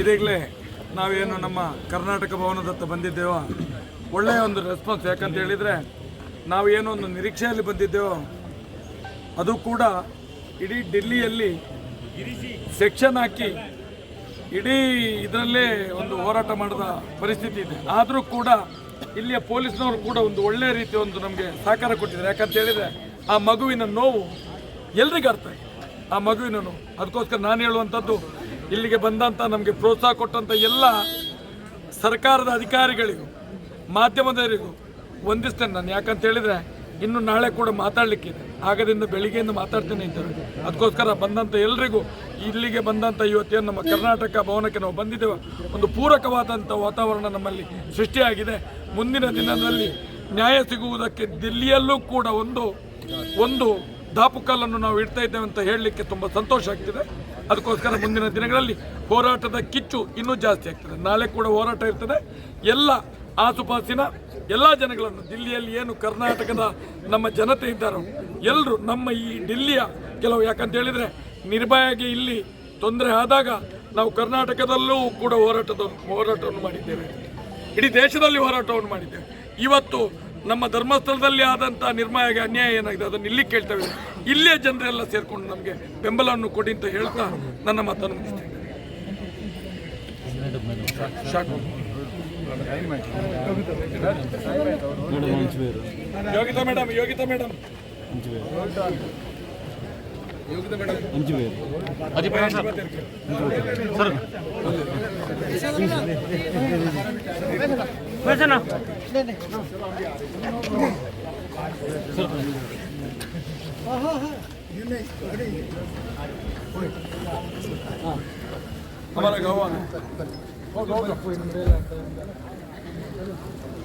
ಇದೀಗಲೇ ನಾವೇನು ನಮ್ಮ ಕರ್ನಾಟಕ ಭವನದತ್ತ ಬಂದಿದ್ದೇವೋ ಒಳ್ಳೆಯ ಒಂದು ರೆಸ್ಪಾನ್ಸ್ ಯಾಕಂತ ಹೇಳಿದರೆ ನಾವು ಏನೋ ಒಂದು ನಿರೀಕ್ಷೆಯಲ್ಲಿ ಬಂದಿದ್ದೇವೋ, ಅದು ಕೂಡ ಇಡೀ ಡೆಲ್ಲಿಯಲ್ಲಿ ಸೆಕ್ಷನ್ ಹಾಕಿ ಇಡೀ ಇದರಲ್ಲೇ ಒಂದು ಹೋರಾಟ ಮಾಡಿದ ಪರಿಸ್ಥಿತಿ ಇದೆ. ಆದರೂ ಕೂಡ ಇಲ್ಲಿಯ ಪೊಲೀಸ್ನವರು ಕೂಡ ಒಂದು ಒಳ್ಳೆಯ ರೀತಿ ಒಂದು ನಮಗೆ ಸಹಕಾರ ಕೊಟ್ಟಿದ್ದಾರೆ. ಯಾಕಂತ ಹೇಳಿದರೆ, ಆ ಮಗುವಿನ ನೋವು ಎಲ್ರಿಗೂ ಅರ್ಥ ಆ ಮಗುವಿನ ನೋವು. ಅದಕ್ಕೋಸ್ಕರ ನಾನು ಹೇಳುವಂಥದ್ದು ಇಲ್ಲಿಗೆ ಬಂದಂಥ ನಮಗೆ ಪ್ರೋತ್ಸಾಹ ಕೊಟ್ಟಂಥ ಎಲ್ಲ ಸರ್ಕಾರದ ಅಧಿಕಾರಿಗಳಿಗೂ, ಮಾಧ್ಯಮದವರಿಗೂ ವಂದಿಸ್ತೇನೆ ನಾನು ಯಾಕಂತ ಹೇಳಿದರೆ ಇನ್ನು ನಾಳೆ ಕೂಡ ಮಾತಾಡಲಿಕ್ಕಿದೆ ಆಗದಿಂದ ಬೆಳಿಗ್ಗೆಯಿಂದ ಮಾತಾಡ್ತೇನೆ ಇದ್ದರು. ಅದಕ್ಕೋಸ್ಕರ ಬಂದಂಥ ಎಲ್ರಿಗೂ ಇಲ್ಲಿಗೆ ಬಂದಂಥ ಇವತ್ತೇನು ನಮ್ಮ ಕರ್ನಾಟಕ ಭವನಕ್ಕೆ ನಾವು ಬಂದಿದ್ದೇವೆ. ಒಂದು ಪೂರಕವಾದಂಥ ವಾತಾವರಣ ನಮ್ಮಲ್ಲಿ ಸೃಷ್ಟಿಯಾಗಿದೆ. ಮುಂದಿನ ದಿನದಲ್ಲಿ ನ್ಯಾಯ ಸಿಗುವುದಕ್ಕೆ ದಿಲ್ಲಿಯಲ್ಲೂ ಕೂಡ ಒಂದು ಒಂದು ದಾಪುಕಲ್ಲನ್ನು ನಾವು ಇಡ್ತಾ ಇದ್ದೇವೆ ಅಂತ ಹೇಳಲಿಕ್ಕೆ ತುಂಬ ಸಂತೋಷ ಆಗ್ತಿದೆ. ಅದಕ್ಕೋಸ್ಕರ ಮುಂದಿನ ದಿನಗಳಲ್ಲಿ ಹೋರಾಟದ ಕಿಚ್ಚು ಇನ್ನೂ ಜಾಸ್ತಿ ಆಗ್ತದೆ. ನಾಳೆ ಕೂಡ ಹೋರಾಟ ಇರ್ತದೆ. ಎಲ್ಲ ಆಸುಪಾಸಿನ ಎಲ್ಲ ಜನಗಳನ್ನು, ದಿಲ್ಲಿಯಲ್ಲಿ ಏನು ಕರ್ನಾಟಕದ ನಮ್ಮ ಜನತೆ ಇದ್ದಾರೋ ಎಲ್ಲರೂ ನಮ್ಮ ಈ ಡಿಲ್ಲಿಯ ಕೆಲವು, ಯಾಕಂತ ಹೇಳಿದರೆ ನಿರ್ಭಯಾಗಿ ಇಲ್ಲಿ ತೊಂದರೆ ಆದಾಗ ನಾವು ಕರ್ನಾಟಕದಲ್ಲೂ ಕೂಡ ಹೋರಾಟದ, ಹೋರಾಟವನ್ನು ಮಾಡಿದ್ದೇವೆ. ಇಡೀ ದೇಶದಲ್ಲಿ ಹೋರಾಟವನ್ನು ಮಾಡಿದ್ದೇವೆ. ಇವತ್ತು ನಮ್ಮ ಧರ್ಮಸ್ಥಳದಲ್ಲಿ ಆದಂಥ ನಿರ್ಮಾಯಗೆ ಅನ್ಯಾಯ ಏನಾಗಿದೆ? ಅದನ್ನು ಇಲ್ಲಿ ಕೇಳ್ತೇವೆ ಇಲ್ಲಿಯ ಜನರೆಲ್ಲ ಸೇರಿಕೊಂಡು ನಮಗೆ ಬೆಂಬಲವನ್ನು ಕೊಡಿ ಅಂತ ಹೇಳ್ತಾ ನನ್ನ ಮಾತನ್ನು ಮುಗಿಸ್ತೇನೆ. ಯೋಗಿತಾ ಮೇಡಮ್ ಯೋಗಿತಾ ಮೇಡಮ್ हमारा गाँव आना ಹೋಗ ಹೋಗ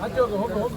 ಆಚೆ ಹೋಗ ಹೋಗ ಹೋಗ